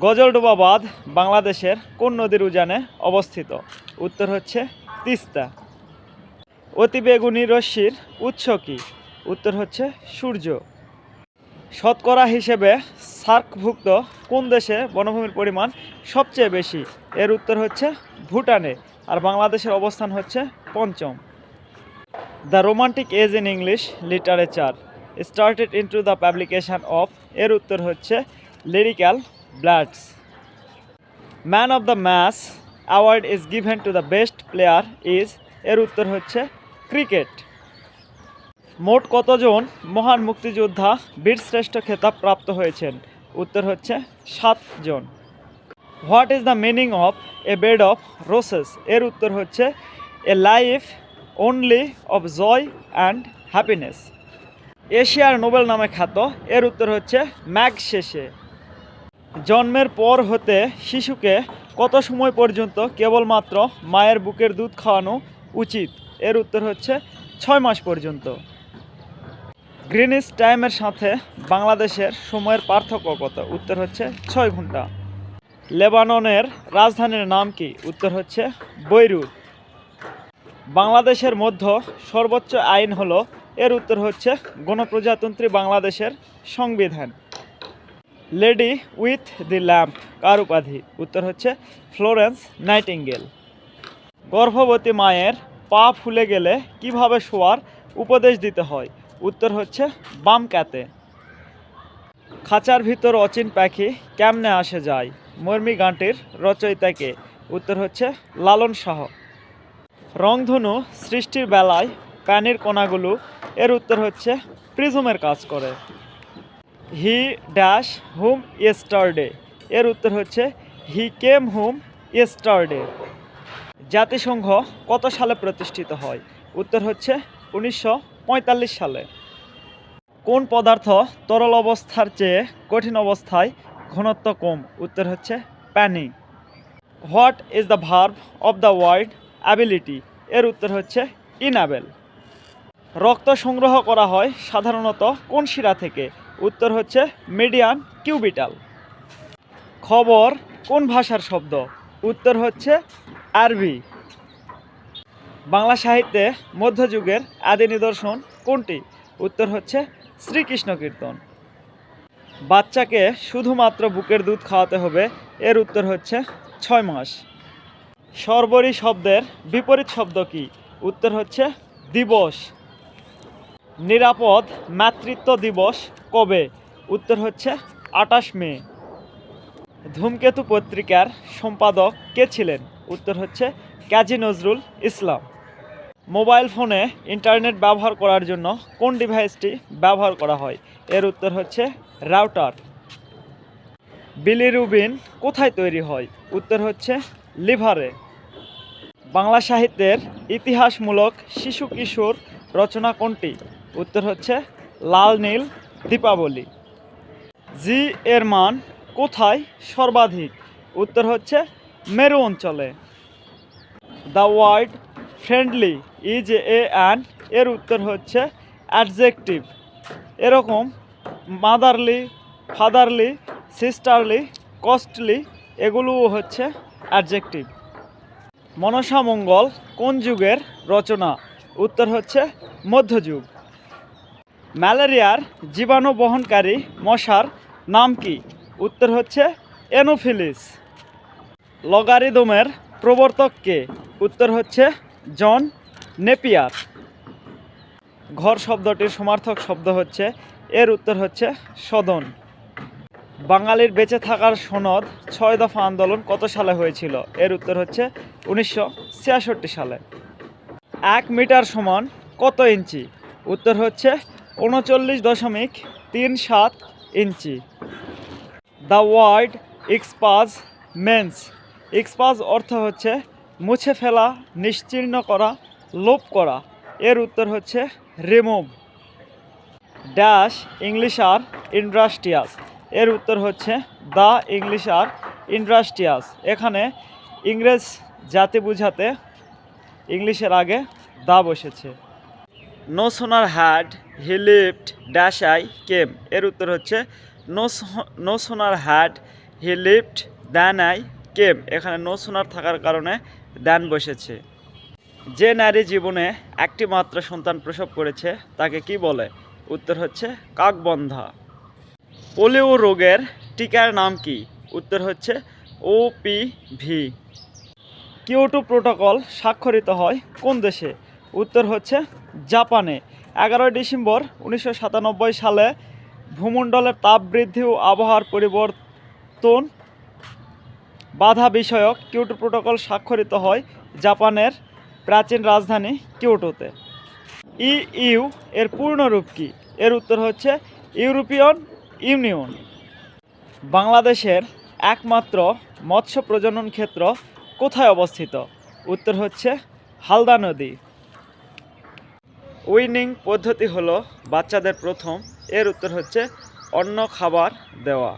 গজলডোবা বাঁধ বাংলাদেশের কোন নদীর উজানে অবস্থিত? উত্তর হচ্ছে তিস্তা। অতিবেগুনি রশ্মির উৎস কী? উত্তর হচ্ছে সূর্য। শতকরা হিসেবে সার্কভুক্ত কোন দেশে বনভূমির পরিমাণ সবচেয়ে বেশি? এর উত্তর হচ্ছে ভুটানে, আর বাংলাদেশের অবস্থান হচ্ছে পঞ্চম। The romantic age in English literature. Started into the publication of, এর উত্তর হচ্ছে lyrical ballads man of the match award is given to the best player is এর উত্তর হচ্ছে ক্রিকেট মোট কতজন মহান মুক্তিযোদ্ধা বীরশ্রেষ্ঠ খেতাব প্রাপ্ত হয়েছেন? উত্তর হচ্ছে সাতজন। What is the meaning of a bed of roses এর উত্তর হচ্ছে a life only of joy and happiness এশিয়ার নোবেল নামে খ্যাত, এর উত্তর হচ্ছে ম্যাগ শেষে। জন্মের পর হতে শিশুকে কত সময় পর্যন্ত কেবলমাত্র মায়ের বুকের দুধ খাওয়ানো উচিত? এর উত্তর হচ্ছে ছয় মাস পর্যন্ত। গ্রিনিস টাইমের সাথে বাংলাদেশের সময়ের পার্থক্য কত? উত্তর হচ্ছে ছয় ঘণ্টা। লেবাননের রাজধানীর নাম কি? উত্তর হচ্ছে বৈরুত বাংলাদেশের মধ্য সর্বোচ্চ আইন হলো, এর উত্তর হচ্ছে গণপ্রজাতন্ত্রী বাংলাদেশের সংবিধান। Lady with the lamp. কার উপাধি? উত্তর হচ্ছে ফ্লোরেন্স নাইটিঙ্গেল। গর্ভবতী মায়ের পা ফুলে গেলে কীভাবে শোয়ার উপদেশ দিতে হয়? উত্তর হচ্ছে বাম ক্যাতে। খাঁচার ভিতর অচিন পাখি কেমনে আসে যায়? মর্মি গাঁটির রচয়িতাকে উত্তর হচ্ছে লালন শাহ। রংধনু সৃষ্টির বেলায় প্যানির কণাগুলো, এর উত্তর হচ্ছে প্রিজমের কাজ করে। হি ড্যাশ হুম ইয়েস্টারডে এর উত্তর হচ্ছে হি কেম হুম ইয়েস্টারডে জাতিসংঘ কত সালে প্রতিষ্ঠিত হয়? উত্তর হচ্ছে, উনিশশো পঁয়তাল্লিশ সালে। কোন পদার্থ তরল অবস্থার চেয়ে কঠিন অবস্থায় ঘনত্ব কম? উত্তর হচ্ছে প্যানি what is the verb of the word ability? এর উত্তর হচ্ছে, ইনাবেল। রক্ত সংগ্রহ করা হয় সাধারণত কোন শিরা থেকে? উত্তর হচ্ছে মিডিয়ান কিউবিটাল খবর কোন ভাষার শব্দ? উত্তর হচ্ছে আরবি। বাংলা সাহিত্যে মধ্যযুগের আদি নিদর্শন কোনটি? উত্তর হচ্ছে শ্রীকৃষ্ণ কীর্তন। বাচ্চাকে শুধুমাত্র বুকের দুধ খাওয়াতে হবে, এর উত্তর হচ্ছে ছয় মাস। সর্বরী শব্দের বিপরীত শব্দ কি? উত্তর হচ্ছে দিবস। নিরাপদ মাতৃত্ব দিবস কবে? উত্তর হচ্ছে আটাশ মে। ধূমকেতু পত্রিকার সম্পাদক কে ছিলেন? উত্তর হচ্ছে কাজী নজরুল ইসলাম। মোবাইল ফোনে ইন্টারনেট ব্যবহার করার জন্য কোন ডিভাইসটি ব্যবহার করা হয়? এর উত্তর হচ্ছে রাউটার। বিলিরুবিন কোথায় তৈরি হয়? উত্তর হচ্ছে লিভারে। বাংলা সাহিত্যের ইতিহাসমূলক শিশু কিশোর রচনা কোনটি? উত্তর হচ্ছে লাল নীল দীপাবলি। জি এর মান কোথায় সর্বাধিক? উত্তর হচ্ছে মেরু অঞ্চলে। The word friendly is a and এর উত্তর হচ্ছে অ্যাডজেক্টিভ। এরকম মাদারলি, ফাদারলি, সিস্টারলি, কস্টলি, এগুলোও হচ্ছে অ্যাডজেক্টিভ। মনসামঙ্গল কোন যুগের রচনা? উত্তর হচ্ছে মধ্যযুগ। ম্যালেরিয়ার জীবাণু বহনকারী মশার নাম কি? উত্তর হচ্ছে এনোফিলিস লগারিদমের প্রবর্তক কে? উত্তর হচ্ছে জন নেপিয়ার। ঘর শব্দটির সমার্থক শব্দ হচ্ছে, এর উত্তর হচ্ছে সদন। বাঙালির বেঁচে থাকার সনদ ছয় দফা আন্দোলন কত সালে হয়েছিল? এর উত্তর হচ্ছে উনিশশো সালে। এক মিটার সমান কত ইঞ্চি? উত্তর হচ্ছে উনচল্লিশ দশমিক তিন সাত ইঞ্চি। The word expunge means expunge অর্থ হচ্ছে মুছে ফেলা, নিশ্চিহ্ন করা, লোপ করা। এর উত্তর হচ্ছে রিমুভ ড্যাশ ইংলিশ আর ইন্ডাস্ট্রিয়াস এর উত্তর হচ্ছে দ্য ইংলিশ আর ইন্ডাস্ট্রিয়াস এখানে ইংরেজ জাতি বুঝাতে ইংলিশের আগে দা বসেছে। No sooner had he left, dash I, came. এর উত্তর হচ্ছে no no sooner had he left, than I, came. এখানে নো সোনার থাকার কারণে দ্যান বসেছে। যে নারী জীবনে একটি মাত্র সন্তান প্রসব করেছে, তাকে কি বলে? উত্তর হচ্ছে কাকবন্ধা। পোলিও রোগের টিকার নাম কি? উত্তর হচ্ছে ওপিভি কিওটো প্রোটোকল স্বাক্ষরিত হয় কোন দেশে? উত্তর হচ্ছে জাপানে। এগারোই ডিসেম্বর উনিশশো সাতানব্বই সালে ভূমণ্ডলের তাপ বৃদ্ধি ও আবহাওয়ার পরিবর্তন বাধা বিষয়ক কিউটো প্রোটোকল স্বাক্ষরিত হয় জাপানের প্রাচীন রাজধানী কিওটোতে ইইউ এর পূর্ণরূপ কি? এর উত্তর হচ্ছে ইউরোপিয়ান ইউনিয়ন। বাংলাদেশের একমাত্র মৎস্য প্রজনন ক্ষেত্র কোথায় অবস্থিত? উত্তর হচ্ছে হালদা নদী। উইনিং পদ্ধতি হলো বাচ্চাদের প্রথম। এর উত্তর হচ্ছে অন্য খাবার দেওয়া।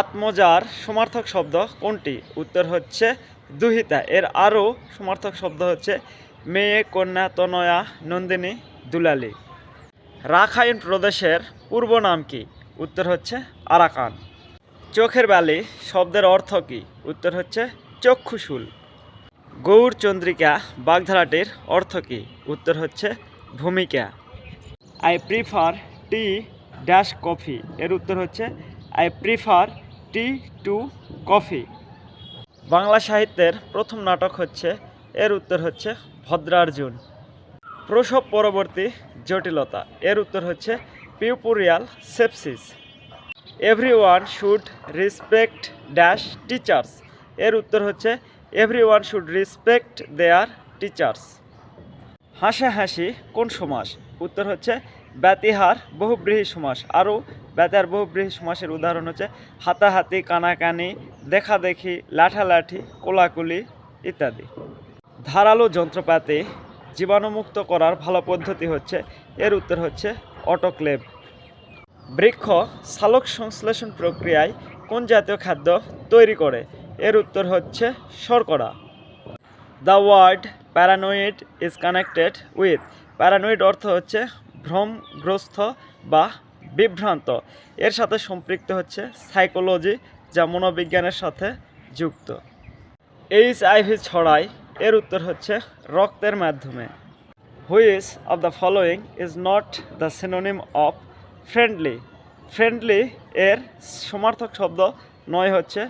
আত্মজার সমার্থক শব্দ কোনটি? উত্তর হচ্ছে দুহিতা। এর আরও সমার্থক শব্দ হচ্ছে মেয়ে, কন্যা, তনয়া, নন্দিনী, দুলালি। রাখাইন প্রদেশের পূর্ব নাম কি? উত্তর হচ্ছে আরাকান। চোখের বালি শব্দের অর্থ কি? উত্তর হচ্ছে চক্ষুশুল। গৌর চন্দ্রিকা বাগধারাটির অর্থ কী? উত্তর হচ্ছে ভূমিকা। I prefer tea dash coffee এর উত্তর হচ্ছে I prefer tea to coffee Bangla সাহিত্যের প্রথম নাটক হচ্ছে, এর উত্তর হচ্ছে ভদ্রার্জুন। প্রসব পরবর্তী জটিলতা। এর উত্তর হচ্ছে puerperal sepsis every one should respect dash teachers এর উত্তর হচ্ছে every one should respect their teachers হাসাহাসি কোন সমাস? উত্তর হচ্ছে ব্যতিহার, বহুব্রীহি সমাস। আরও ব্যতিহার, বহুব্রীহি সমাসের উদাহরণ হচ্ছে হাতাহাতি, কানাকানি, দেখাদেখি, লাঠালাঠি, কোলাকুলি ইত্যাদি। ধারালো যন্ত্রপাতি জীবাণুমুক্ত করার ভালো পদ্ধতি হচ্ছে, এর উত্তর হচ্ছে অটোক্লেভ। বৃক্ষ সালোক সংশ্লেষণ প্রক্রিয়ায় কোন জাতীয় খাদ্য তৈরি করে? এর উত্তর হচ্ছে শর্করা। The word paranoid is connected with paranoid অর্থ হচ্ছে ভ্রমগ্রস্ত বা বিভ্রান্ত। এর সাথে সম্পৃক্ত হচ্ছে সাইকোলজি যা মনোবিজ্ঞানের সাথে যুক্ত। এইচ আইভি ছড়ায় এর উত্তর হচ্ছে রক্তের মাধ্যমে। Which of the following is not the synonym of friendly friendly এর সমার্থক শব্দ নয় হচ্ছে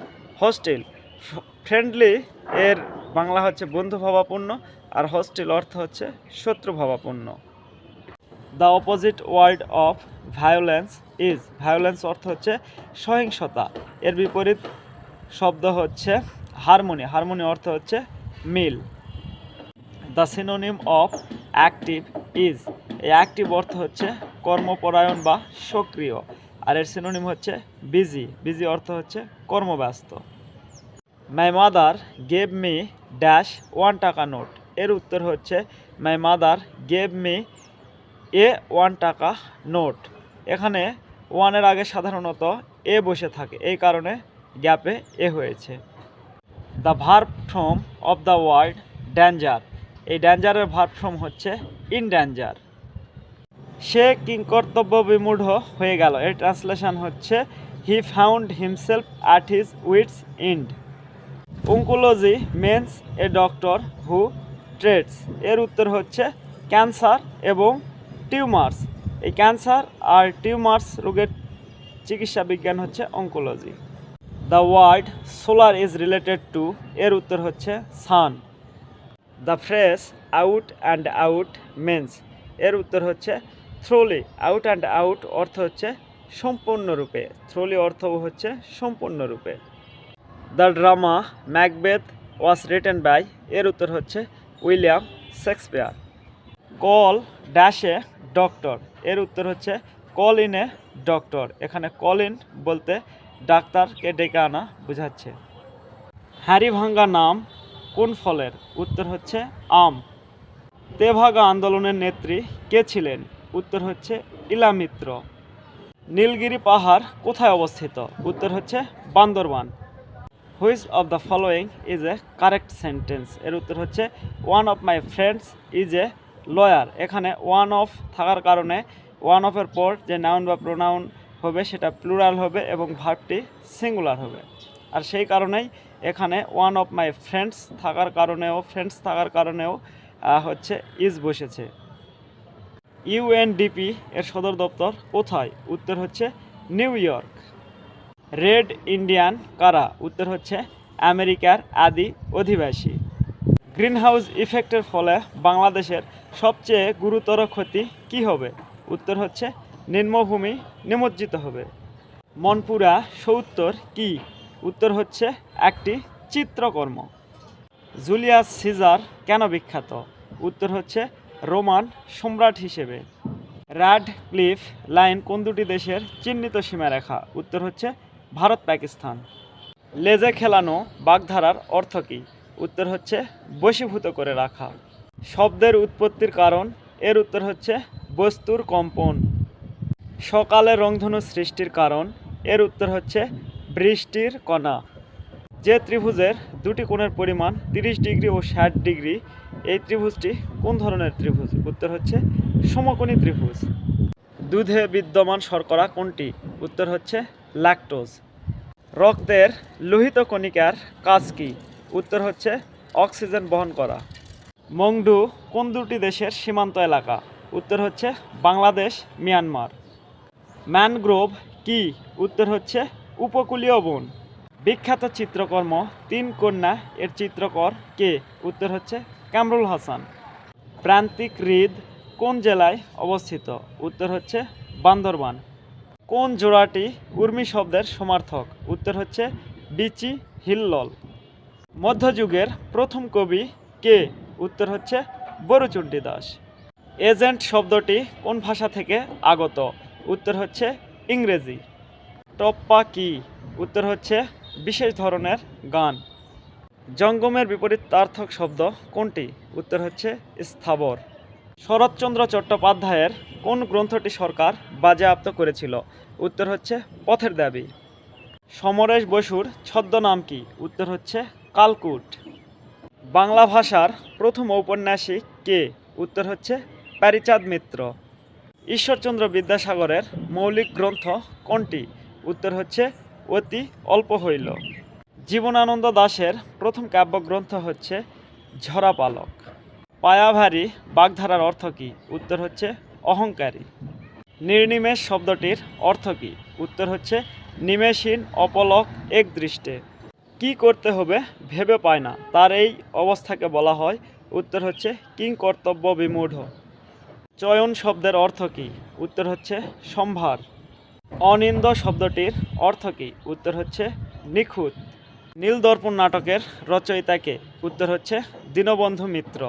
হোস্টেল ফ্রেন্ডলি এর বাংলা হচ্ছে বন্ধু বন্ধুভাবাপূর্ণ আর হোস্টেল অর্থ হচ্ছে শত্রু শত্রুভাবাপূর্ণ the opposite word of violence is violence অর্থ হচ্ছে সহিংসতা। এর বিপরীত শব্দ হচ্ছে হারমোনি হারমোনি অর্থ হচ্ছে মিল। The synonym of active is এই অ্যাক্টিভ অর্থ হচ্ছে কর্মপরায়ণ বা সক্রিয়। আর এর সিনোনিম হচ্ছে বিজি বিজি অর্থ হচ্ছে কর্মব্যস্ত। My mother gave me dash one taka note এর উত্তর হচ্ছে my mother gave me a one taka note এখানে ওয়ানের আগে সাধারণত এ বসে থাকে, এই কারণে গ্যাপে এ হয়েছে। The verb from of the word danger এই ড্যাঞ্জারের ভার্ব ফ্রম হচ্ছে ইন ড্যাঞ্জার সে কিংকর্তব্য বিমূঢ় হয়ে গেল। এর ট্রান্সলেশন হচ্ছে he found himself at his wits end oncology means a doctor who treats এর উত্তর হচ্ছে ক্যান্সার এবং টিউমার্স। এই ক্যান্সার আর টিউমার্স রোগের চিকিৎসা বিজ্ঞান হচ্ছে oncology the word solar is related to এর উত্তর হচ্ছে sun the fresh out and out means এর উত্তর হচ্ছে থ্রোলি আউট অ্যান্ড আউট অর্থ হচ্ছে সম্পূর্ণরূপে। থ্রোলি অর্থ হচ্ছে সম্পূর্ণরূপে। The drama Macbeth was written by, এর উত্তর হচ্ছে উইলিয়াম শেক্সপিয়ার। কল ড্যাশে ডক্টর, এর উত্তর হচ্ছে কল ইন এ ডক্টর। এখানে কল ইন বলতে ডাক্তারকে ডেকে আনা বোঝাচ্ছে। হ্যারি ভাঙ্গা নাম কোন ফলের? উত্তর হচ্ছে আম। তেভাগা আন্দোলনের নেত্রী কে ছিলেন? উত্তর হচ্ছে ইলামিত্র। নীলগিরি পাহাড় কোথায় অবস্থিত? উত্তর হচ্ছে Bandarban. Which of the following is a correct sentence এর উত্তর হচ্ছে one of my friends is a lawyer এখানে ওয়ান অফ থাকার কারণে ওয়ান অফের পর যে নাউন বা প্রোনাউন হবে, সেটা প্লুরাল হবে এবং ভার্বটি সিঙ্গুলার হবে। আর সেই কারণেই এখানে ওয়ান অফ মাই ফ্রেন্ডস থাকার কারণেও ফ্রেন্ডস থাকার কারণেও হচ্ছে ইজ বসেছে। ইউএনডিপি এর সদর দপ্তর কোথায়? উত্তর হচ্ছে নিউ ইয়র্ক রেড ইন্ডিয়ান কারা? উত্তর হচ্ছে আমেরিকার আদি অধিবাসী। গ্রিনহাউস ইফেক্টের ফলে বাংলাদেশের সবচেয়ে গুরুতর ক্ষতি কি হবে? উত্তর হচ্ছে নিম্নভূমি নিমজ্জিত হবে। মনপুরা সত্তর কি? উত্তর হচ্ছে একটি চিত্রকর্ম। জুলিয়াস সিজার কেন বিখ্যাত? উত্তর হচ্ছে রোমান সম্রাট হিসেবে। রাড ক্লিফ লাইন কোন দুটি দেশের চিহ্নিত সীমারেখা? উত্তর হচ্ছে ভারত পাকিস্তান। লেজে খেলানো বাগধারার অর্থ কী? উত্তর হচ্ছে বশীভূত করে রাখা। শব্দের উৎপত্তির কারণ, এর উত্তর হচ্ছে বস্তুর কম্পন। সকালে রংধনু সৃষ্টির কারণ, এর উত্তর হচ্ছে বৃষ্টির কণা। যে ত্রিভুজের দুটি কোণের পরিমাণ তিরিশ ডিগ্রি ও ষাট ডিগ্রি, এই ত্রিভুজটি কোন ধরনের ত্রিভুজ? উত্তর হচ্ছে সমকোণী ত্রিভুজ। দুধে বিদ্যমান শর্করা কোনটি? উত্তর হচ্ছে ল্যাকটোজ রক্তের লোহিত কণিকার কাজ কি? উত্তর হচ্ছে অক্সিজেন বহন করা। মংডু কোন দুটি দেশের সীমান্ত এলাকা? উত্তর হচ্ছে বাংলাদেশ, মিয়ানমার। ম্যানগ্রোভ কি? উত্তর হচ্ছে উপকূলীয় বন। বিখ্যাত চিত্রকর্ম তিন কন্যা এর চিত্রকর কে? উত্তর হচ্ছে কামরুল হাসান। প্রান্তিক হৃদ কোন জেলায় অবস্থিত? উত্তর হচ্ছে বান্দরবান। কোন জোড়াটি উর্মি শব্দের সমার্থক? উত্তর হচ্ছে বিচি হিল্লল। মধ্যযুগের প্রথম কবি কে? উত্তর হচ্ছে বরুচণ্ডী দাস। এজেন্ট শব্দটি কোন ভাষা থেকে আগত? উত্তর হচ্ছে ইংরেজি। টপ্পা কি? উত্তর হচ্ছে বিশেষ ধরনের গান। জঙ্গমের বিপরীত তার্থক শব্দ কোনটি? উত্তর হচ্ছে স্থাবর। শরৎচন্দ্র চট্টোপাধ্যায়ের কোন গ্রন্থটি সরকার বাজেয়াপ্ত করেছিল? উত্তর হচ্ছে পথের দাবি। সমরেশ বসুর ছদ্মনাম কি? উত্তর হচ্ছে কালকুট। বাংলা ভাষার প্রথম ঔপন্যাসিক কে? উত্তর হচ্ছে প্যারিচাঁদ মিত্র। ঈশ্বরচন্দ্র বিদ্যাসাগরের মৌলিক গ্রন্থ কোনটি? উত্তর হচ্ছে অতি অল্প হইল। জীবনানন্দ দাশের প্রথম কাব্যগ্রন্থ হচ্ছে ঝরাপালক পায়াভারী বাগধারার অর্থ কী? উত্তর হচ্ছে অহংকারী। নির্নিমেষ শব্দটির অর্থ কী? উত্তর হচ্ছে নিমেষহীন, অপলক এক দৃষ্টে কি করতে হবে ভেবে পায় না, তার এই অবস্থাকে বলা হয়। উত্তর হচ্ছে কিং কর্তব্য বিমূঢ়। চয়ন শব্দের অর্থ কী? উত্তর হচ্ছে সম্ভার। অনিন্দ শব্দটির অর্থ কী? উত্তর হচ্ছে নিখুঁত। নীলদর্পণ নাটকের রচয়িতাকে উত্তর হচ্ছে দীনবন্ধু মিত্র।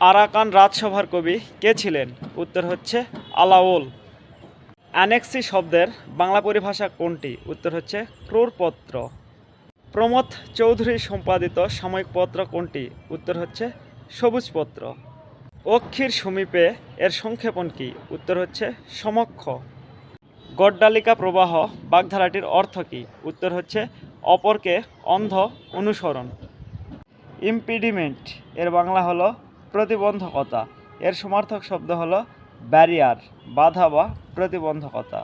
আরাকান রাজসভার কবি কে ছিলেন? উত্তর হচ্ছে আলাওল। অ্যানেক্সি শব্দের বাংলা পরিভাষা কোনটি? উত্তর হচ্ছে ক্রোরপত্র। প্রমথ চৌধুরী সম্পাদিত সাময়িক পত্র কোনটি? উত্তর হচ্ছে সবুজপত্র। অক্ষীর সমীপে এর সংক্ষেপণ কি? উত্তর হচ্ছে সমক্ষ। গড্ডালিকা প্রবাহ বাগধারাটির অর্থ কী? উত্তর হচ্ছে অপরকে অন্ধ অনুসরণ। ইম্পিডিমেন্ট, এর বাংলা হলো প্রতিবন্ধকতা। এর সমার্থক শব্দ হলো ব্যারিয়ার, বাধা বা প্রতিবন্ধকতা।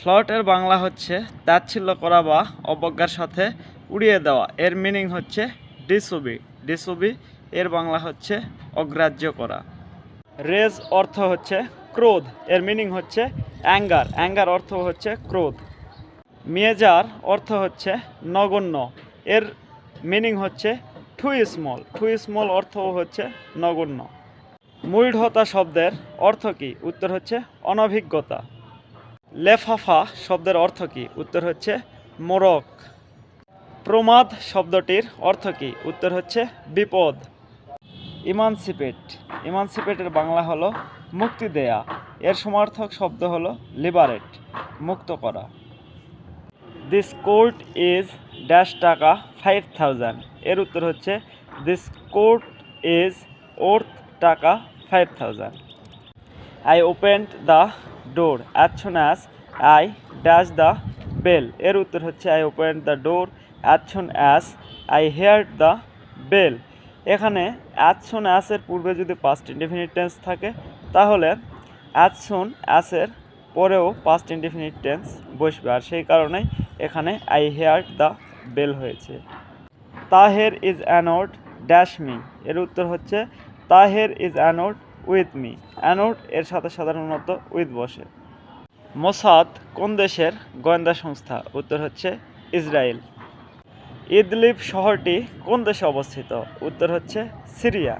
ফ্লটের বাংলা হচ্ছে তাচ্ছিল্য করা বা অবজ্ঞার সাথে উড়িয়ে দেওয়া। এর মিনিং হচ্ছে ডিসুবি ডিসুবি এর বাংলা হচ্ছে অগ্রাহ্য করা। রেজ অর্থ হচ্ছে ক্রোধ। এর মিনিং হচ্ছে অ্যাঙ্গার অ্যাঙ্গার অর্থ হচ্ছে ক্রোধ। মেজার অর্থ হচ্ছে নগণ্য। এর মিনিং হচ্ছে টু স্মল টু স্মল অর্থ হচ্ছে নগণ্য। মূঢ়তা শব্দের অর্থ কী? উত্তর হচ্ছে অনভিজ্ঞতা। লেফাফা শব্দের অর্থ কী? উত্তর হচ্ছে মোরক প্রমাদ শব্দটির অর্থ কী? উত্তর হচ্ছে বিপদ। ইমানসিপেট। ইমানসিপেটের বাংলা হলো মুক্তি দেয়া। এর সমার্থক শব্দ হলো লিবারেট, মুক্ত করা। This coat is dash taka five thousand এর উত্তর হচ্ছে this coat is worth taka five thousand I opened the door as soon as I dash the bell এর উত্তর হচ্ছে I open the door as as I hear the bell এখানে as অ্যাসের পূর্বে যদি পাস্ট ইনডিফিনিট টেন্স থাকে, তাহলে as অ্যাসের পরেও পাস্ট ইনডিফিনিট টেন্স বসবে। আর সেই কারণেই এখানে আই হেয়ার দ্য বেল হয়েছে। Taher is annoyed dash me এর উত্তর হচ্ছে Taher is annoyed with me annoyed এর সাথে সাধারণত উইথ বসে। মোসাদ কোন দেশের গোয়েন্দা সংস্থা? উত্তর হচ্ছে ইসরায়েল ইদলিপ শহরটি কোন দেশে অবস্থিত? উত্তর হচ্ছে সিরিয়া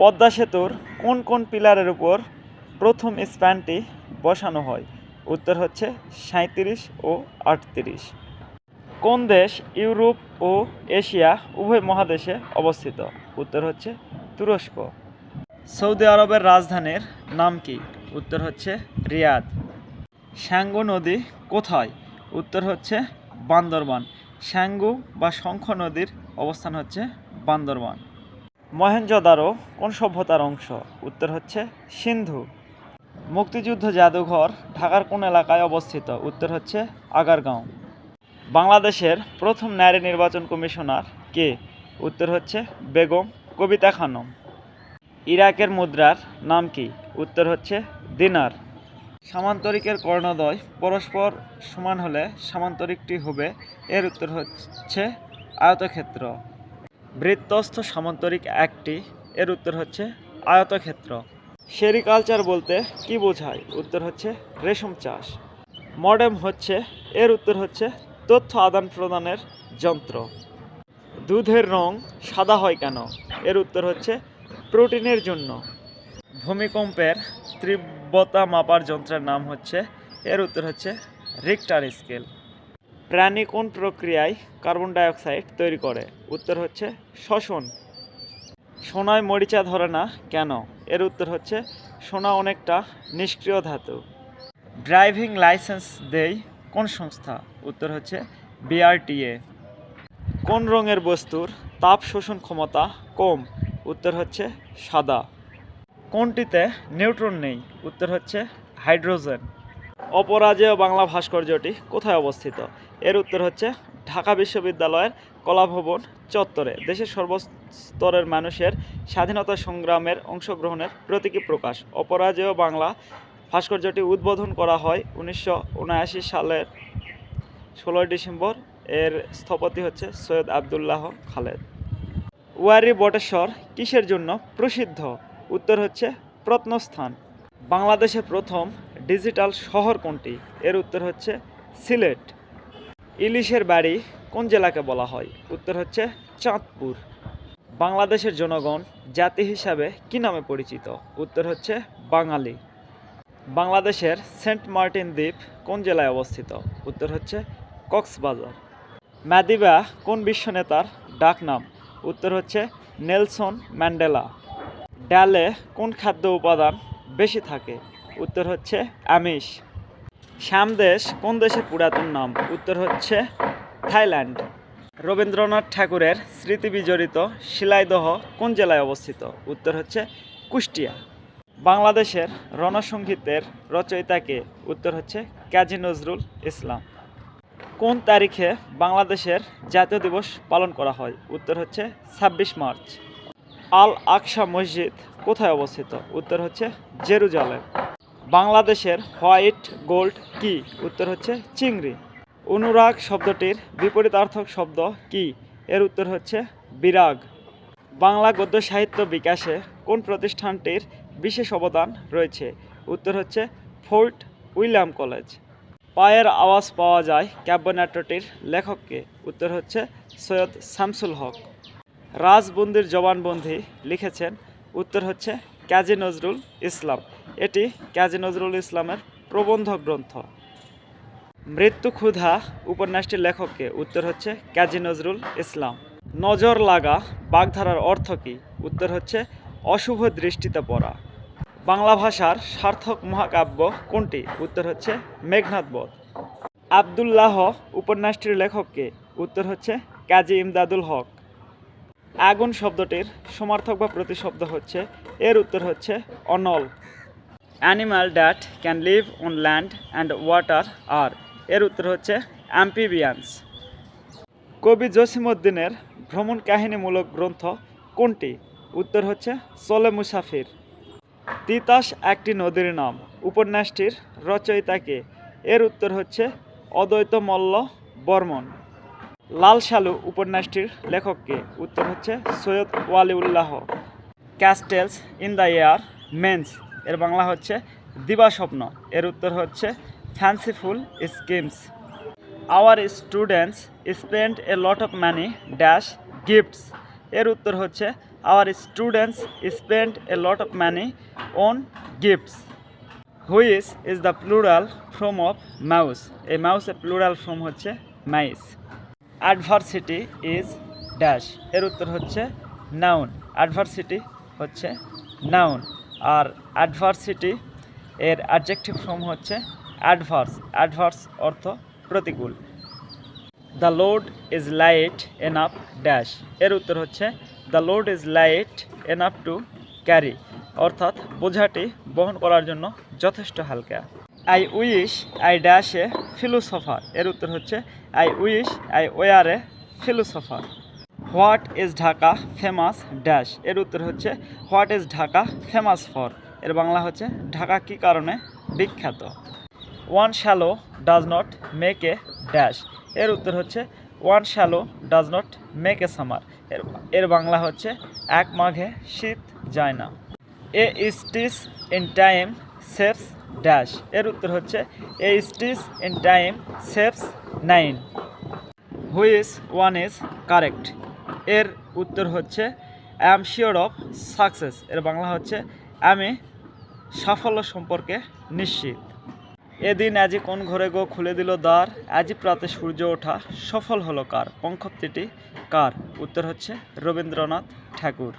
পদ্মা সেতুর কোন কোন পিলারের উপর প্রথম স্প্যানটি বসানো হয়? উত্তর হচ্ছে সাঁত্রিশ ও আটত্রিশ। কোন দেশ ইউরোপ ও এশিয়া উভয় মহাদেশে অবস্থিত? উত্তর হচ্ছে তুরস্ক। সৌদি আরবের রাজধানীর নাম কি? উত্তর হচ্ছে রিয়াদ। শ্যাঙ্গু নদী কোথায়? উত্তর হচ্ছে বান্দরবান। শ্যাঙ্গু বা শঙ্খ নদীর অবস্থান হচ্ছে বান্দরবান। মহেঞ্জোদারো কোন সভ্যতার অংশ? উত্তর হচ্ছে সিন্ধু। মুক্তিযুদ্ধ জাদুঘর ঢাকার কোন এলাকায় অবস্থিত? উত্তর হচ্ছে আগারগাঁও। বাংলাদেশের প্রথম নারী নির্বাচন কমিশনার কে? উত্তর হচ্ছে বেগম কবিতা খানম। ইরাকের মুদ্রার নাম কি? উত্তর হচ্ছে দিনার। সামান্তরিকের কর্ণদ্বয় পরস্পর সমান হলে সামান্তরিকটি হবে, এর উত্তর হচ্ছে আয়তক্ষেত্র। বৃত্তস্থ সামান্তরিক একটি, এর উত্তর হচ্ছে আয়তক্ষেত্র। সেরিকালচার বলতে কি বোঝায়? উত্তর হচ্ছে রেশম চাষ। মডেম হচ্ছে, এর উত্তর হচ্ছে তথ্য আদান প্রদানের যন্ত্র। দুধের রং সাদা হয় কেন? এর উত্তর হচ্ছে প্রোটিনের জন্য। ভূমিকম্পের তীব্রতা মাপার যন্ত্রের নাম হচ্ছে, এর উত্তর হচ্ছে রিক্টার স্কেল। প্রাণী কোন প্রক্রিয়ায় কার্বন ডাই অক্সাইড তৈরি করে? উত্তর হচ্ছে শ্বসন। সোনায় মরিচা ধরে না কেন? এর উত্তর হচ্ছে, সোনা অনেকটা নিষ্ক্রিয় ধাতু। ড্রাইভিং লাইসেন্স দেয় কোন সংস্থা? উত্তর হচ্ছে, বিআরটিএ। কোন রঙের বস্তুর তাপ শোষণ ক্ষমতা কম? উত্তর হচ্ছে, সাদা। কোনটিতে নিউট্রন নেই? উত্তর হচ্ছে, হাইড্রোজেন। অপরাজেয় বাংলা ভাস্কর্যটি কোথায় অবস্থিত? এর উত্তর হচ্ছে, ঢাকা বিশ্ববিদ্যালয়ের কলাভবন চত্বরে দেশের সর্বস্তরের মানুষের স্বাধীনতা সংগ্রামের অংশগ্রহণের প্রতীকী প্রকাশ। অপরাজেয় বাংলা ভাস্কর্যটি উদ্বোধন করা হয় উনিশশো উনআশি সালের ষোলোই ডিসেম্বর। এর স্থপতি হচ্ছে সৈয়দ আবদুল্লাহ খালেদ। ওয়ারি বটেশ্বর কিসের জন্য প্রসিদ্ধ? উত্তর হচ্ছে প্রত্নস্থান। বাংলাদেশে প্রথম ডিজিটাল শহর কোনটি? এর উত্তর হচ্ছে সিলেট। ইলিশের বাড়ি কোন জেলাকে বলা হয়? উত্তর হচ্ছে চাঁদপুর। বাংলাদেশের জনগণ জাতি হিসাবে কি নামে পরিচিত? উত্তর হচ্ছে বাঙালি। বাংলাদেশের সেন্ট মার্টিন দ্বীপ কোন জেলায় অবস্থিত? উত্তর হচ্ছে কক্সবাজার। ম্যাদিবা কোন বিশ্ব নেতার ডাকনাম উত্তর হচ্ছে নেলসন ম্যান্ডেলা। ডালে কোন খাদ্য উপাদান বেশি থাকে? উত্তর হচ্ছে আমিষ। শ্যামদেশ কোন দেশের পুরাতন নাম? উত্তর হচ্ছে থাইল্যান্ড। রবীন্দ্রনাথ ঠাকুরের স্মৃতি বিজড়িত শিলাইদহ কোন জেলায় অবস্থিত? উত্তর হচ্ছে কুষ্টিয়া। বাংলাদেশের রণসঙ্গীতের রচয়িতাকে উত্তর হচ্ছে কাজী নজরুল ইসলাম। কোন তারিখে বাংলাদেশের জাতীয় দিবস পালন করা হয়? উত্তর হচ্ছে ছাব্বিশ মার্চ। আল আকসা মসজিদ কোথায় অবস্থিত? উত্তর হচ্ছে জেরুজালেম। বাংলাদেশের হোয়াইট গোল্ড কি? উত্তর হচ্ছে চিংড়ি। অনুরাগ শব্দটির বিপরীতার্থক শব্দ কি? এর উত্তর হচ্ছে বিরাগ। বাংলা গদ্য সাহিত্য বিকাশে কোন প্রতিষ্ঠানটির বিশেষ অবদান রয়েছে? উত্তর হচ্ছে ফোর্ট উইলিয়াম কলেজ। পায়ের আওয়াজ পাওয়া যায় কাব্যনাট্যটির লেখককে। উত্তর হচ্ছে সৈয়দ শামসুল হক। রাজবন্দির জবানবন্দি লিখেছেন। উত্তর হচ্ছে কাজী নজরুল ইসলাম। এটি কাজী নজরুল ইসলামের প্রবন্ধ গ্রন্থ। মৃত্যু ক্ষুধা উপন্যাসটির লেখককে উত্তর হচ্ছে কাজী নজরুল ইসলাম। নজর লাগা বাগধারার অর্থ কী? উত্তর হচ্ছে অশুভ দৃষ্টিতে পড়া। বাংলা ভাষার সার্থক মহাকাব্য কোনটি? উত্তর হচ্ছে মেঘনাথ বধ। আবদুল্লাহ উপন্যাসটির লেখককে উত্তর হচ্ছে কাজী ইমদাদুল হক। আগুন শব্দটির সমার্থক বা প্রতিশব্দ হচ্ছে। এর উত্তর হচ্ছে অনল। Animal that can live on land and water আর এর উত্তর হচ্ছে অ্যাম্পিবিয়ান্স কবি জসিমউদ্দিনের ভ্রমণ কাহিনীমূলক গ্রন্থ কোনটি? উত্তর হচ্ছে সোলে মুসাফির। তিতাস একটি নদীর নাম। উপন্যাসটির রচয়িতাকে এর উত্তর হচ্ছে অদ্বৈত মল্ল বর্মন। লাল সালু উপন্যাসটির লেখককে উত্তর হচ্ছে Syed Waliullah. Castles in the air, means, এর বাংলা হচ্ছে দিবাস্বপ্ন, এর উত্তর হচ্ছে fanciful schemes. Our students spend a lot of money dash gifts এর উত্তর হচ্ছে our students spend a lot of money on gifts which is the plural from of mouse এই মাউসের প্লুরাল ফ্রম হচ্ছে মাইস অ্যাডভার্সিটি ইজ ড্যাশ এর উত্তর হচ্ছে noun adversity হচ্ছে নাউন আর অ্যাডভার্সিটি এর অ্যাডজেক্টিভ ফর্ম হচ্ছে অ্যাডভার্স অ্যাডভার্স অর্থ প্রতিকূল। The load is light enough dash এর উত্তর হচ্ছে the load is light enough to carry অর্থাৎ বোঝাটি বহন করার জন্য যথেষ্ট হালকা। I wish I dash a philosopher এর উত্তর হচ্ছে I wish I were a philosopher what is Dhaka famous dash এর উত্তর হচ্ছে what is Dhaka famous for এর বাংলা হচ্ছে, ঢাকা কী কারণে বিখ্যাত? One swallow does not make a dash এর উত্তর হচ্ছে one swallow does not make a summer এর এর বাংলা হচ্ছে, এক মাঘে শীত যায় না। A stitch in time saves dash এর উত্তর হচ্ছে a stitch in time saves nine which one is correct এর উত্তর হচ্ছে I am sure of success এর বাংলা হচ্ছে আমি সাফল্য সম্পর্কে নিশ্চিত। এদিন আজি কোন ঘরে গো খুলে দিল দ্বার? আজি প্রাতে সূর্য ওঠা সফল হলো কার? পঙ্খপ্তিটি কার? উত্তর হচ্ছে Rabindranath Tagore.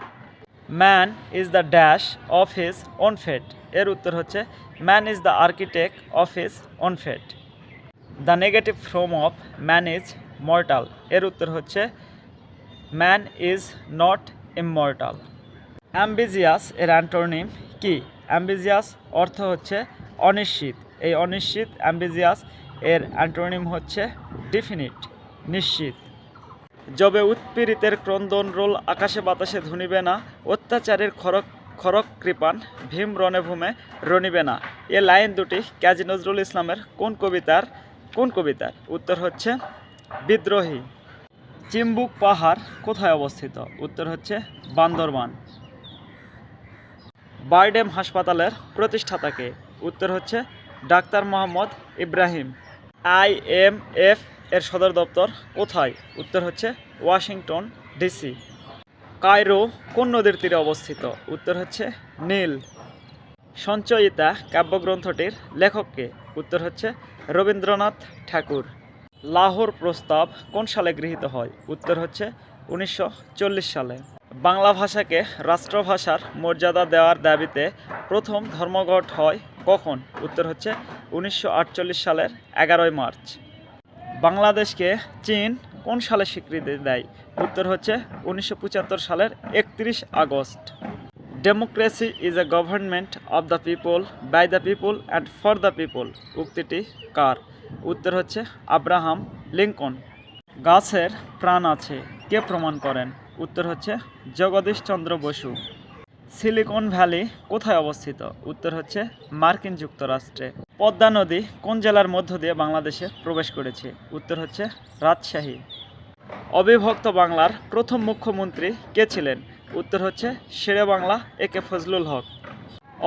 Man is the dash of his own fate এর উত্তর হচ্ছে man is the architect of his own fate the negative from of man is mortal এর উত্তর হচ্ছে man is not immortal ambitious এর অ্যান্টোনিম কি? অ্যাম্বিজিয়াস অর্থ হচ্ছে অনিশ্চিত। এই অনিশ্চিত অ্যাম্বিজিয়াস এর অ্যান্টোনিম হচ্ছে ডিফিনিট নিশ্চিত। যবে উৎপীড়িতের ক্রন্দন রোল আকাশে বাতাসে ধুনিবে না, অত্যাচারের খরক খরক কৃপান, ভীম রণে ভূমে রণিবে না। এ লাইন দুটি কাজী নজরুল ইসলামের কোন কবিতার কোন কবিতার? উত্তর হচ্ছে, বিদ্রোহী। চিম্বুক পাহাড় কোথায় অবস্থিত? উত্তর হচ্ছে, বান্দরবান। বারডেম হাসপাতালের প্রতিষ্ঠাতাকে। উত্তর হচ্ছে, doctor Mohammad Ibrahim. I M F এর সদর দপ্তর কোথায়? উত্তর হচ্ছে, ওয়াশিংটন ডিসি। কায়রো কোন নদীর তীরে অবস্থিত। উত্তর হচ্ছে নীল। সঞ্চয়িতা কাব্যগ্রন্থটির লেখককে। উত্তর হচ্ছে রবীন্দ্রনাথ ঠাকুর। লাহোর প্রস্তাব কোন সালে গৃহীত হয়? উত্তর হচ্ছে উনিশশো চল্লিশ সালে। বাংলা ভাষাকে রাষ্ট্রভাষার মর্যাদা দেওয়ার দাবিতে প্রথম ধর্মঘট হয় কখন? উত্তর হচ্ছে উনিশশো আটচল্লিশ সালের এগারোই মার্চ। বাংলাদেশকে চীন কোন সালে স্বীকৃতি দেয়? উত্তর হচ্ছে উনিশশো পঁচাত্তর সালের একত্রিশ August. Democracy is a government of the people by the people and for the people উক্তিটি কার? উত্তর হচ্ছে আব্রাহাম লিঙ্কন। গাছের প্রাণ আছে, কে প্রমাণ করেন? উত্তর হচ্ছে জগদীশচন্দ্র বসু। সিলিকন ভ্যালি কোথায় অবস্থিত? উত্তর হচ্ছে মার্কিন যুক্তরাষ্ট্রে। পদ্মা নদী কোন জেলার মধ্য দিয়ে বাংলাদেশে প্রবেশ করেছে? উত্তর হচ্ছে রাজশাহী। অবিভক্ত বাংলার প্রথম মুখ্যমন্ত্রী কে ছিলেন? উত্তর হচ্ছে শেরে বাংলা এ কে ফজলুল হক।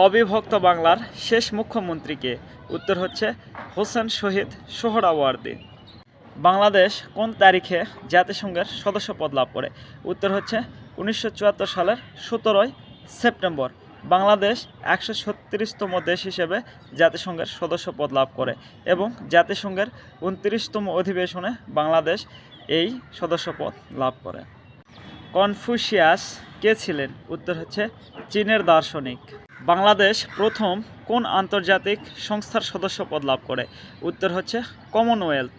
অবিভক্ত বাংলার শেষ মুখ্যমন্ত্রীকে উত্তর হচ্ছে হোসেন শহীদ সোহরাওয়ার্দী। বাংলাদেশ কোন তারিখে জাতিসংঘের সদস্যপদ লাভ করে? উত্তর হচ্ছে উনিশশো চুয়াত্তর সালের সতেরোই সেপ্টেম্বর, বাংলাদেশ একশো ছত্রিশতম দেশ হিসেবে জাতিসংঘের সদস্যপদ লাভ করে এবং জাতিসংঘের উনত্রিশতম অধিবেশনে বাংলাদেশ এই সদস্যপদ লাভ করে। কনফুসিয়াস কে ছিলেন? উত্তর হচ্ছে চীনের দার্শনিক। বাংলাদেশ প্রথম কোন আন্তর্জাতিক সংস্থার সদস্যপদ লাভ করে? উত্তর হচ্ছে কমনওয়েলথ।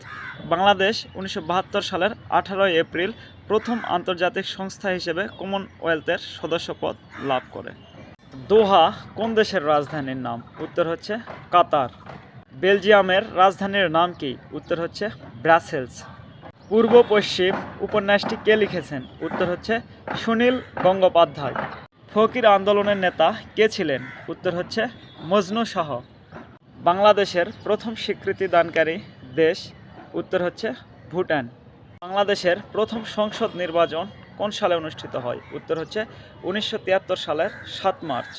বাংলাদেশ উনিশশো বাহাত্তর সালের আঠারোই এপ্রিল প্রথম আন্তর্জাতিক সংস্থা হিসেবে কমনওয়েলথের সদস্যপদ লাভ করে। দোহা কোন দেশের রাজধানীর নাম? উত্তর হচ্ছে কাতার। বেলজিয়ামের রাজধানীর নাম কি? উত্তর হচ্ছে ব্রাসেলস। পূর্ব পশ্চিম উপন্যাসটি কে লিখেছেন? উত্তর হচ্ছে সুনীল গঙ্গোপাধ্যায়। ফকির আন্দোলনের নেতা কে ছিলেন? উত্তর হচ্ছে মজনু শাহ। বাংলাদেশের প্রথম স্বীকৃতি দানকারী দেশ, উত্তর হচ্ছে ভুটান। বাংলাদেশের প্রথম সংসদ নির্বাচন কোন সালে অনুষ্ঠিত হয়? উত্তর হচ্ছে উনিশশো তিয়াত্তর সালের সাত March.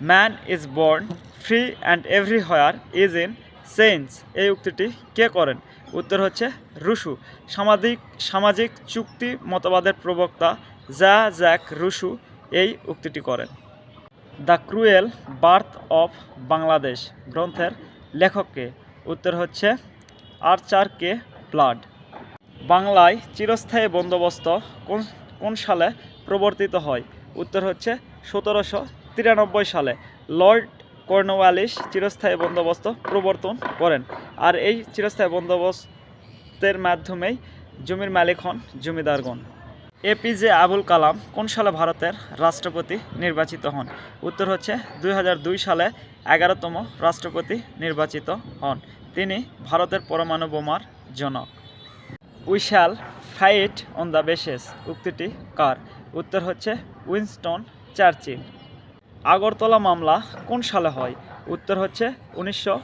Man is born free and everywhere is in sense এই উক্তিটি কে করেন? উত্তর হচ্ছে রুশু। সামাজিক সামাজিক চুক্তি মতবাদের প্রবক্তা জা জ্যাক রুশু এই উক্তিটি করেন। The cruel birth of Bangladesh গ্রন্থের লেখককে। উত্তর হচ্ছে আর্চার কে ব্লাড। বাংলায় চিরস্থায়ী বন্দোবস্ত কোন কোন সালে প্রবর্তিত হয়? উত্তর হচ্ছে সতেরোশো তিরানব্বই সালে। লর্ড কর্নওয়ালিস চিরস্থায়ী বন্দোবস্ত প্রবর্তন করেন আর এই চিরস্থায়ী বন্দোবস্তের মাধ্যমেই জমির মালিক হন জমিদারগণ এপিজে আবুল কালাম কোন সালে ভারতের রাষ্ট্রপতি নির্বাচিত হন? উত্তর হচ্ছে দু হাজার দুই সালে এগারোতম রাষ্ট্রপতি নির্বাচিত হন। তিনি ভারতের পরমাণু বোমার জনক। We shall fight on the beaches উক্তিটি কার? উত্তর হচ্ছে উইনস্টন চার্চিল। আগরতলা মামলা কোন সালে হয়? উত্তর হচ্ছে উনিশশো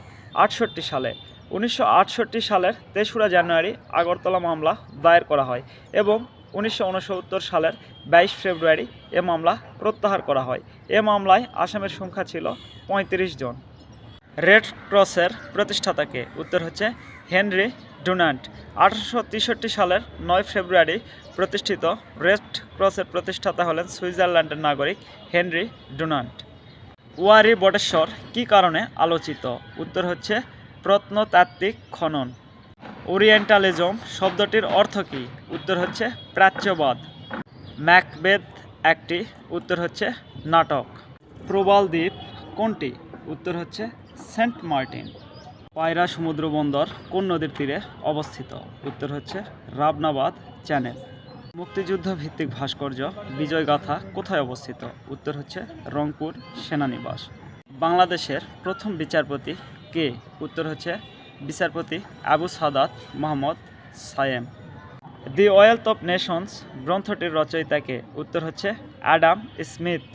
আটষট্টি সালে। উনিশশো আটষট্টি সালের তেসরা জানুয়ারি আগরতলা মামলা দায়ের করা হয় এবং উনিশশো উনসত্তর সালের বাইশ ফেব্রুয়ারি এ মামলা প্রত্যাহার করা হয়। এ মামলায় আসামের সংখ্যা ছিল পঁয়ত্রিশ জন। রেড ক্রসের প্রতিষ্ঠাতাকে উত্তর হচ্ছে হেনরি ডুনান্ট আঠারোশো সালের নয় ফেব্রুয়ারি প্রতিষ্ঠিত রেড ক্রসের প্রতিষ্ঠাতা হলেন সুইজারল্যান্ডের নাগরিক হেনরি ডুনান্ট। ওয়ারি বটেশ্বর কী কারণে আলোচিত? উত্তর হচ্ছে, প্রত্নতাত্ত্বিক খনন। ওরিয়েন্টালিজম শব্দটির অর্থ কী? উত্তর হচ্ছে, প্রাচ্যবাদ। ম্যাকবেদ একটি। উত্তর হচ্ছে, নাটক। প্রবাল দ্বীপ কোনটি? উত্তর হচ্ছে, সেন্ট মার্টিন। পায়রা সমুদ্র বন্দর কোন নদীর তীরে অবস্থিত? উত্তর হচ্ছে রাবনাবাদ চ্যানেল। মুক্তিযুদ্ধ ভিত্তিক ভাস্কর্য বিজয়গাথা কোথায় অবস্থিত? উত্তর হচ্ছে রংপুর সেনানিবাস। বাংলাদেশের প্রথম বিচারপতি কে? উত্তর হচ্ছে বিচারপতি Abu Sadat Mohammad Sayem. The wealth of nations গ্রন্থটির রচয়িতাকে উত্তর হচ্ছে অ্যাডাম স্মিথ।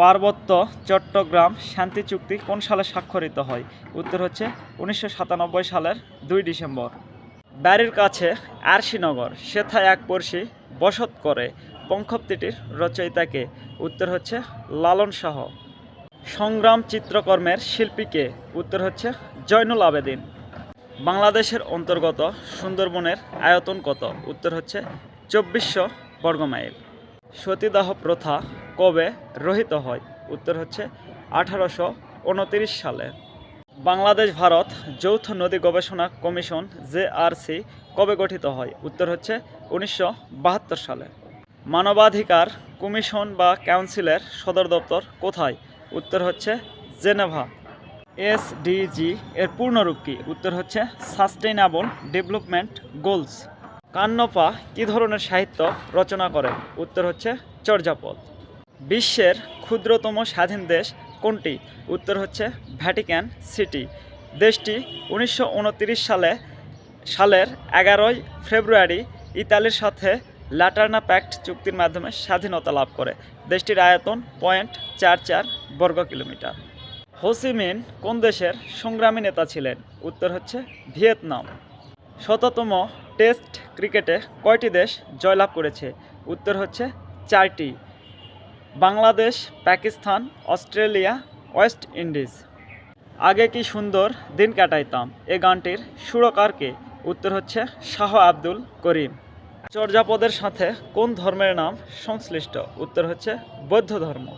পার্বত্য চট্টগ্রাম শান্তি চুক্তি কোন সালে স্বাক্ষরিত হয়? উত্তর হচ্ছে উনিশশো সাতানব্বই সালের দুই ডিসেম্বর। বাড়ির কাছে আরশিনগর সেথায় এক পড়শি বসত করে পঙ্খপ্তিটির রচয়িতাকে। উত্তর হচ্ছে লালন শাহ। সংগ্রাম চিত্রকর্মের শিল্পীকে। উত্তর হচ্ছে জয়নুল আবেদিন। বাংলাদেশের অন্তর্গত সুন্দরবনের আয়তন কত? উত্তর হচ্ছে চব্বিশশো বর্গমাইল। সতীদাহ প্রথা কবে রহিত হয়? উত্তর হচ্ছে আঠারোশো উনতিরিশ সালে। বাংলাদেশ, ভারত যৌথ নদী গবেষণা কমিশন জেআরসি কবে গঠিত হয়? উত্তর হচ্ছে উনিশশো বাহাত্তর সালে। মানবাধিকার কমিশন বা কাউন্সিলের সদর দপ্তর কোথায়? উত্তর হচ্ছে জেনেভা। এসডিজি এর পূর্ণরূপ কি? উত্তর হচ্ছে সাস্টেইনাবল ডেভেলপমেন্ট গোলস। কান্নপা কী ধরনের সাহিত্য রচনা করেন? উত্তর হচ্ছে চর্যাপদ। বিশ্বের ক্ষুদ্রতম স্বাধীন দেশ কোনটি? উত্তর হচ্ছে ভ্যাটিক্যান সিটি। দেশটি উনিশশো উনত্রিশ সালে, সালের এগারোই ফেব্রুয়ারি ইতালির সাথে ল্যাটার্না প্যাক্ট চুক্তির মাধ্যমে স্বাধীনতা লাভ করে। দেশটির আয়তন পয়েন্ট চার চার বর্গ কিলোমিটার। হোসিমিন কোন দেশের সংগ্রামী নেতা ছিলেন? উত্তর হচ্ছে ভিয়েতনাম। শততম টেস্ট ক্রিকেটে কয়টি দেশ জয়লাভ করেছে? উত্তর হচ্ছে চারটি। Bangladesh, Pakistan, Australia, West Indies. আগে কি সুন্দর দিন কাটাইতাম? এ গানটির সুরকারকে উত্তর হচ্ছে শাহ আব্দুল করিম। চর্যাপদের সাথে কোন ধর্মের নাম সংশ্লিষ্ট? উত্তর হচ্ছে বৌদ্ধ ধর্ম।